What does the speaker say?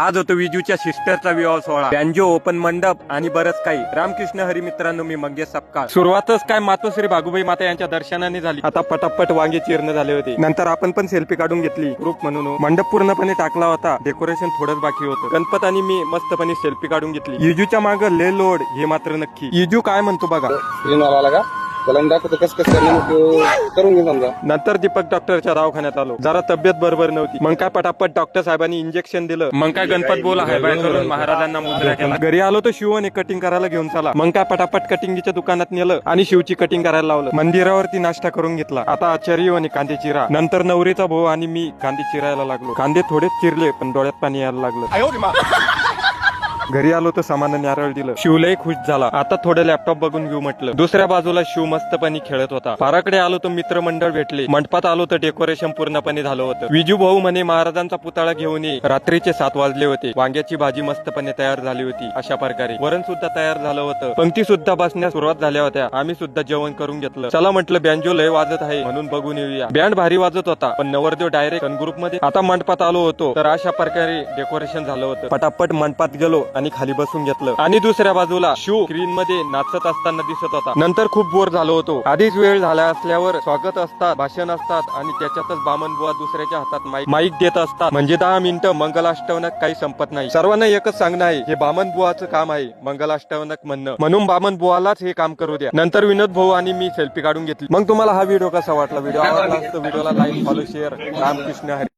आज होतो विजूच्या सिस्टरचा विवाह सोहळा. बँजो ओपन मंडप आणि बरंच काही. रामकृष्ण हरी मित्रांनो मी मंगेश सपकाळ. सुरुवातच काय मातोश्री भागुबाई माता यांच्या दर्शनाने झाली. आता पटापट वांगे चिरण झाले होते. नंतर आपण पण सेल्फी काढून घेतली. ग्रुप म्हणून हो. मंडप पूर्णपणे टाकला होता. डेकोरेशन थोडंच बाकी होतं. गणपत आणि मी मस्तपणे सेल्फी काढून घेतली. इजूच्या मागं ले लोड हे मात्र नक्की. इजू काय म्हणतो बघा. का? त्याला दाखवतो कसं कसं करणं मग करून घे समजा. नंतर दीपक डॉक्टरच्या दवाखान्यात आलो. जरा तब्येत बरोबर नव्हती. मग काय पटापट डॉक्टर साहेबांनी इंजेक्शन दिलं. मग काय गणपत बोला हाय बाय करून महाराजांना मुद्रा केला. घरी आलो तर शिवने कटिंग करायला घेऊन चला. मग काय पटापट कटिंगच्या दुकानात नेलं आणि शिवची कटिंग करायला लावलं. मंदिरावरती नाश्ता करून घेतला. आता आचार्य आणि कांदे चिरा. नंतर नवरीचा भाऊ आणि मी कांदे चिरायला लागलो. कांदे थोडेच चिरले पण डोळ्यात पाणी यायला लागलं. घरी आलो तर सामान्य नारळ दिलं. शिवलाही खुश झाला. आता थोडं लॅपटॉप बघून घेऊ म्हटलं. दुसऱ्या बाजूला शिव मस्तपणे खेळत होता. पाराकडे आलो तर मित्रमंडळ भेटले. मंडपात आलो तर डेकोरेशन पूर्णपणे झालं होतं. विजू भाऊ म्हणे महाराजांचा पुतळा घेऊन ये. रात्रीचे सात वाजले होते. वांग्याची भाजी मस्तपणे तयार झाली होती. अशा प्रकारे. वरण सुद्धा तयार झालं होतं. पंक्ती सुद्धा बसण्यास सुरुवात झाल्या होत्या. आम्ही सुद्धा जेवण करून घेतलं. चला म्हटलं बँजो लय वाजत आहे. म्हणून बघून येऊया. बँड भारी वाजत होता. पण नवरदेव डायरेक्ट ग्रुपमध्ये आता मंडपात आलो होतो. तर अशा प्रकारे डेकोरेशन झालं होतं. पटापट मंडपात गेलो. आणि खाली बसून घेतलं. आणि दुसऱ्या बाजूला शू स्क्रीन मध्ये नाचत असताना दिसत होता. नंतर खूप बोर झालो होतो. आधीच वेळ झाला असल्यावर स्वागत असतात भाषण असतात आणि त्याच्यातच बामन बुवा दुसऱ्याच्या हातात माईक माईक देत असतात. म्हणजे दहा मिनिटं मंगलाष्टवनक काही संपत नाही. सर्वांना एकच सांगणं आहे हे बामन बुवाचं काम आहे मंगलाष्टवनक म्हणणं. म्हणून बामन बुवालाच हे काम करू द्या. नंतर विनोद भाऊ आणि मी सेल्फी काढून घेतली. मग तुम्हाला हा व्हिडिओ कसा वाटला? व्हिडिओ आवडला असतो व्हिडिओला like follow share Ramkrishna Hari.